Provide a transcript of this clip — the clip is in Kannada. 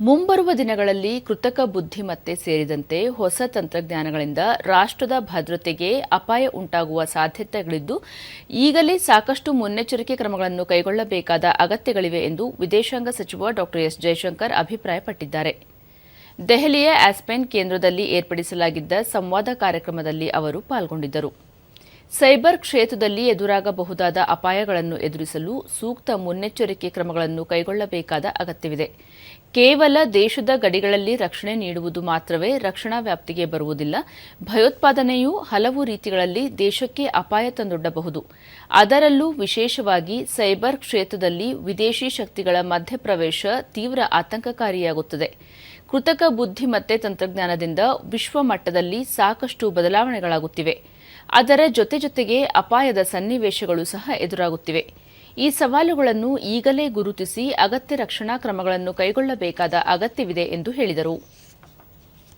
ಮುಂಬರುವ ದಿನಗಳಲ್ಲಿ ಕೃತಕ ಬುದ್ಧಿಮತ್ತೆ ಸೇರಿದಂತೆ ಹೊಸ ತಂತ್ರಜ್ಞಾನಗಳಿಂದ ರಾಷ್ಟ್ರದ ಭದ್ರತೆಗೆ ಅಪಾಯ ಉಂಟಾಗುವ ಸಾಧ್ಯತೆಗಳಿದ್ದು, ಈಗಲೇ ಸಾಕಷ್ಟು ಮುನ್ನೆಚ್ಚರಿಕೆ ಕ್ರಮಗಳನ್ನು ಕೈಗೊಳ್ಳಬೇಕಾದ ಅಗತ್ಯಗಳಿವೆ ಎಂದು ವಿದೇಶಾಂಗ ಸಚಿವ ಡಾ. ಎಸ್. ಜಯಶಂಕರ್ ಅಭಿಪ್ರಾಯಪಟ್ಟಿದ್ದಾರೆ. ದೆಹಲಿಯ ಆಸ್ಪೆನ್ ಕೇಂದ್ರದಲ್ಲಿ ಏರ್ಪಡಿಸಲಾಗಿದ್ದ ಸಂವಾದ ಕಾರ್ಯಕ್ರಮದಲ್ಲಿ ಅವರು ಪಾಲ್ಗೊಂಡಿದ್ದರು. ಸೈಬರ್ ಕ್ಷೇತ್ರದಲ್ಲಿ ಎದುರಾಗಬಹುದಾದ ಅಪಾಯಗಳನ್ನು ಎದುರಿಸಲು ಸೂಕ್ತ ಮುನ್ನೆಚ್ಚರಿಕೆ ಕ್ರಮಗಳನ್ನು ಕೈಗೊಳ್ಳಬೇಕಾದ ಅಗತ್ಯವಿದೆ. ಕೇವಲ ದೇಶದ ಗಡಿಗಳಲ್ಲಿ ರಕ್ಷಣೆ ನೀಡುವುದು ಮಾತ್ರವೇ ರಕ್ಷಣಾ ವ್ಯಾಪ್ತಿಗೆ ಬರುವುದಿಲ್ಲ. ಭಯೋತ್ಪಾದನೆಯು ಹಲವು ರೀತಿಗಳಲ್ಲಿ ದೇಶಕ್ಕೆ ಅಪಾಯ ತಂದೊಡ್ಡಬಹುದು. ಅದರಲ್ಲೂ ವಿಶೇಷವಾಗಿ ಸೈಬರ್ ಕ್ಷೇತ್ರದಲ್ಲಿ ವಿದೇಶಿ ಶಕ್ತಿಗಳ ಮಧ್ಯಪ್ರವೇಶ ತೀವ್ರ ಆತಂಕಕಾರಿಯಾಗುತ್ತದೆ. ಕೃತಕ ಬುದ್ಧಿಮತ್ತೆ ತಂತ್ರಜ್ಞಾನದಿಂದ ವಿಶ್ವ ಮಟ್ಟದಲ್ಲಿ ಸಾಕಷ್ಟು ಬದಲಾವಣೆಗಳಾಗುತ್ತಿವೆ. ಅದರ ಜೊತೆ ಜೊತೆಗೆ ಅಪಾಯದ ಸನ್ನಿವೇಶಗಳು ಸಹ ಎದುರಾಗುತ್ತಿವೆ. ಈ ಸವಾಲುಗಳನ್ನು ಈಗಲೇ ಗುರುತಿಸಿ ಅಗತ್ಯ ರಕ್ಷಣಾ ಕ್ರಮಗಳನ್ನು ಕೈಗೊಳ್ಳಬೇಕಾದ ಅಗತ್ಯವಿದೆ ಎಂದು ಹೇಳಿದರು.